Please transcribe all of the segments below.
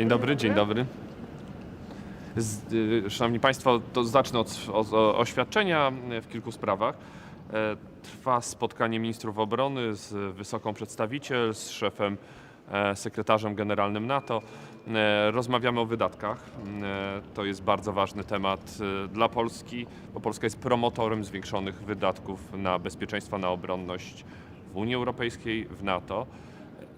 Dzień dobry, dzień dobry. Z, y, szanowni Państwo, to zacznę od, od oświadczenia w kilku sprawach. E, Trwa spotkanie ministrów obrony z wysoką przedstawiciel, z szefem, e, sekretarzem generalnym NATO. E, Rozmawiamy o wydatkach. E, To jest bardzo ważny temat e, dla Polski, bo Polska jest promotorem zwiększonych wydatków na bezpieczeństwo, na obronność w Unii Europejskiej, w NATO.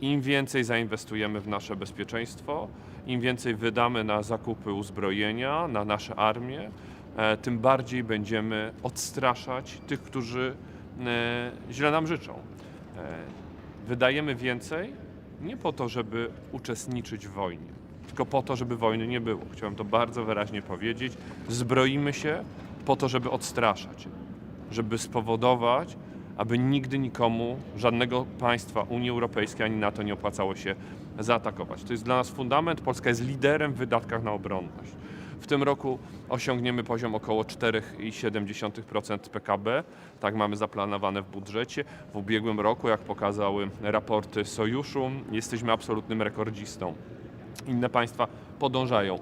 Im więcej zainwestujemy w nasze bezpieczeństwo, im więcej wydamy na zakupy uzbrojenia, na nasze armię, e, tym bardziej będziemy odstraszać tych, którzy e, źle nam życzą. E, Wydajemy więcej nie po to, żeby uczestniczyć w wojnie, tylko po to, żeby wojny nie było. Chciałem to bardzo wyraźnie powiedzieć. Zbroimy się po to, żeby odstraszać, żeby spowodować, aby nigdy nikomu, żadnego państwa Unii Europejskiej ani NATO nie opłacało się zaatakować. To jest dla nas fundament. Polska jest liderem w wydatkach na obronność. W tym roku osiągniemy poziom około 4,7% PKB. Tak mamy zaplanowane w budżecie. W ubiegłym roku, jak pokazały raporty Sojuszu, jesteśmy absolutnym rekordzistą. Inne państwa podążają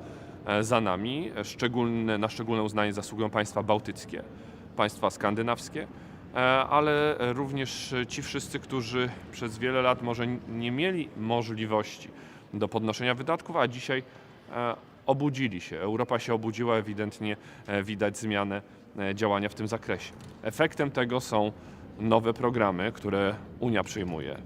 e, za nami. Szczególne, na szczególne uznanie zasługują państwa bałtyckie, państwa skandynawskie, ale również ci wszyscy, którzy przez wiele lat może nie mieli możliwości do podnoszenia wydatków, a dzisiaj e, obudzili się. Europa się obudziła, ewidentnie e, widać zmianę e, działania w tym zakresie. Efektem tego są nowe programy, które Unia przyjmuje.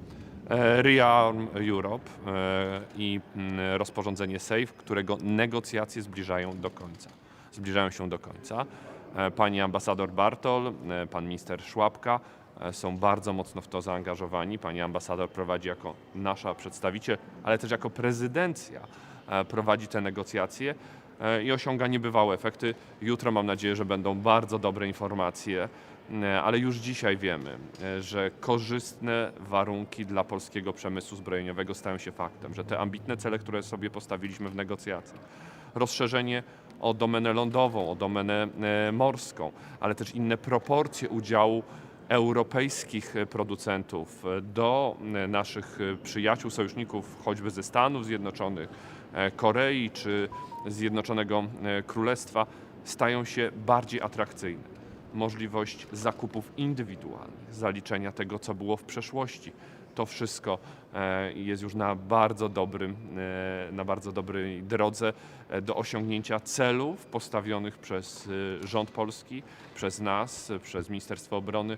E, Rearm Europe e, i mm, rozporządzenie SAFE, którego negocjacje zbliżają do końca. Zbliżają się do końca. E, Pani ambasador Bartol, e, pan minister Szłapka e, są bardzo mocno w to zaangażowani. Pani ambasador prowadzi jako nasza przedstawiciel, ale też jako prezydencja prowadzi te negocjacje i osiąga niebywałe efekty. Jutro mam nadzieję, że będą bardzo dobre informacje, ale już dzisiaj wiemy, że korzystne warunki dla polskiego przemysłu zbrojeniowego stają się faktem, że te ambitne cele, które sobie postawiliśmy w negocjacjach, rozszerzenie o domenę lądową, o domenę e, morską, ale też inne proporcje udziału europejskich e, producentów e, do naszych przyjaciół, sojuszników, choćby ze Stanów Zjednoczonych, Korei czy Zjednoczonego Królestwa, stają się bardziej atrakcyjne. Możliwość zakupów indywidualnych, zaliczenia tego, co było w przeszłości. To wszystko e, jest już na bardzo, dobrym, e, na bardzo dobrej drodze e, do osiągnięcia celów postawionych przez rząd polski, przez nas, przez Ministerstwo Obrony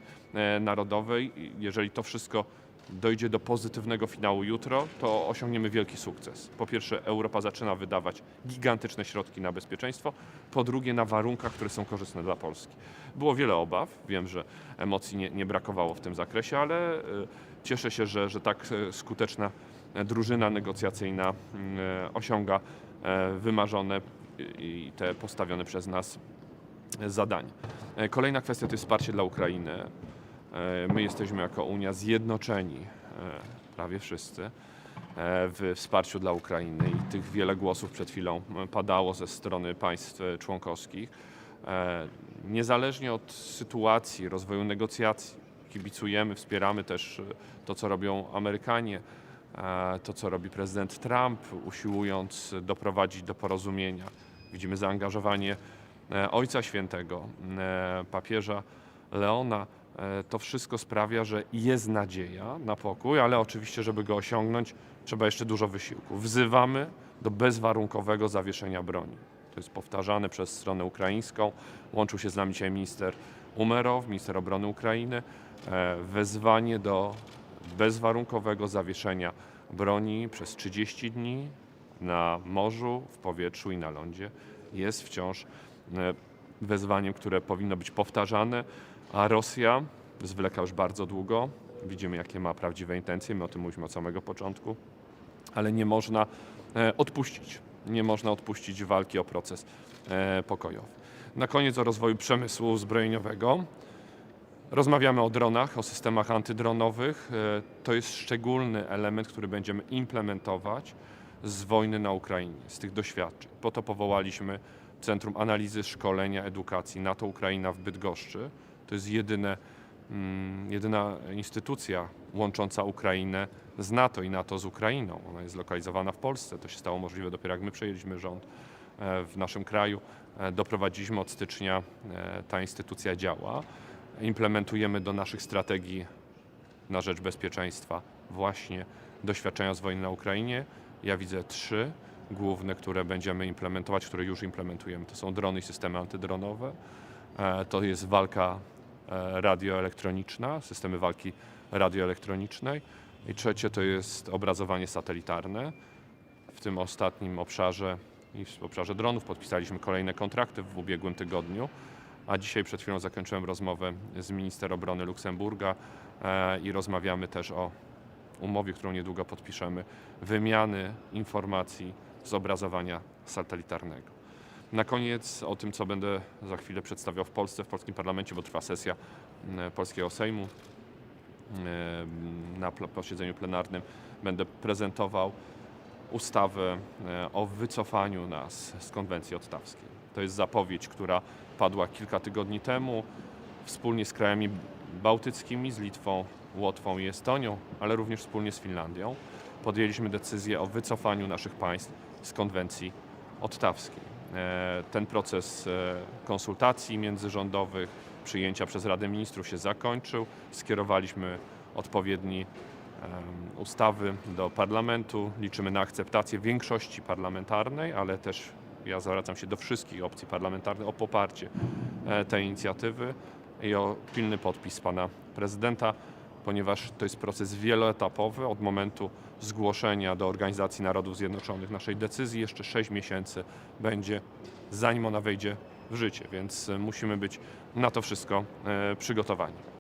Narodowej. Jeżeli to wszystko dojdzie do pozytywnego finału jutro, to osiągniemy wielki sukces. Po pierwsze, Europa zaczyna wydawać gigantyczne środki na bezpieczeństwo, po drugie, na warunkach, które są korzystne dla Polski. Było wiele obaw, wiem, że emocji nie, nie brakowało w tym zakresie, ale cieszę się, że, że tak e, skuteczna e, drużyna negocjacyjna mm, e, osiąga wymarzone i te postawione przez nas zadania. Kolejna kwestia to jest wsparcie dla Ukrainy. My jesteśmy jako Unia zjednoczeni, prawie wszyscy, w wsparciu dla Ukrainy i tych wiele głosów przed chwilą padało ze strony państw członkowskich. Niezależnie od sytuacji, rozwoju negocjacji, kibicujemy, wspieramy też e, to, co robią Amerykanie, e, to, co robi prezydent Trump, usiłując doprowadzić do porozumienia. Widzimy zaangażowanie e, Ojca Świętego, papieża Leona. To wszystko sprawia, że jest nadzieja na pokój, ale oczywiście, żeby go osiągnąć, trzeba jeszcze dużo wysiłku. Wzywamy do bezwarunkowego zawieszenia broni. To jest powtarzane przez stronę ukraińską. Łączył się z nami dzisiaj minister Umerow, minister obrony Ukrainy. E, Wezwanie do bezwarunkowego zawieszenia broni przez 30 dni na morzu, w powietrzu i na lądzie jest wciąż e, wezwaniem, które powinno być powtarzane, a Rosja zwleka już bardzo długo. Widzimy, jakie ma prawdziwe intencje, my o tym mówimy od samego początku, ale nie można e, odpuścić. Nie można odpuścić walki o proces pokojowy. Na koniec o rozwoju przemysłu zbrojeniowego. Rozmawiamy o dronach, o systemach antydronowych. E, To jest szczególny element, który będziemy implementować z wojny na Ukrainie, z tych doświadczeń. Po to powołaliśmy Centrum Analizy, Szkolenia, Edukacji NATO Ukraina w Bydgoszczy. To jest jedyne mm, jedyna instytucja łącząca Ukrainę z NATO i NATO z Ukrainą. Ona jest zlokalizowana w Polsce. To się stało możliwe dopiero jak my przejęliśmy rząd e, w naszym kraju. E, Doprowadziliśmy od stycznia, ta instytucja działa. Implementujemy do naszych strategii na rzecz bezpieczeństwa właśnie doświadczenia z wojny na Ukrainie. Ja widzę trzy główne, które będziemy implementować, które już implementujemy. To są drony i systemy antydronowe. E, To jest walka e, radioelektroniczna, systemy walki radioelektronicznej. I trzecie to jest obrazowanie satelitarne. W tym ostatnim obszarze i w obszarze dronów podpisaliśmy kolejne kontrakty w ubiegłym tygodniu. A dzisiaj przed chwilą zakończyłem rozmowę z minister obrony Luksemburga e, i rozmawiamy też o umowie, którą niedługo podpiszemy, wymiany informacji z obrazowania satelitarnego. Na koniec o tym, co będę za chwilę przedstawiał w Polsce, w polskim parlamencie, bo trwa sesja m, polskiego Sejmu. E, Na posiedzeniu plenarnym będę prezentował ustawę e, o wycofaniu nas z konwencji ottawskiej. To jest zapowiedź, która padła kilka tygodni temu wspólnie z krajami bałtyckimi, z Litwą, Łotwą i Estonią, ale również wspólnie z Finlandią. Podjęliśmy decyzję o wycofaniu naszych państw z konwencji ottawskiej. E, Ten proces e, konsultacji międzyrządowych, przyjęcia przez Radę Ministrów się zakończył. Skierowaliśmy odpowiedni ustawy do parlamentu. Liczymy na akceptację większości parlamentarnej, ale też ja zwracam się do wszystkich opcji parlamentarnych o poparcie e, tej inicjatywy i o pilny podpis pana prezydenta, ponieważ to jest proces wieloetapowy od momentu zgłoszenia do Organizacji Narodów Zjednoczonych naszej decyzji. Jeszcze 6 miesięcy będzie, zanim ona wejdzie w życie, więc e, musimy być na to wszystko e, przygotowani.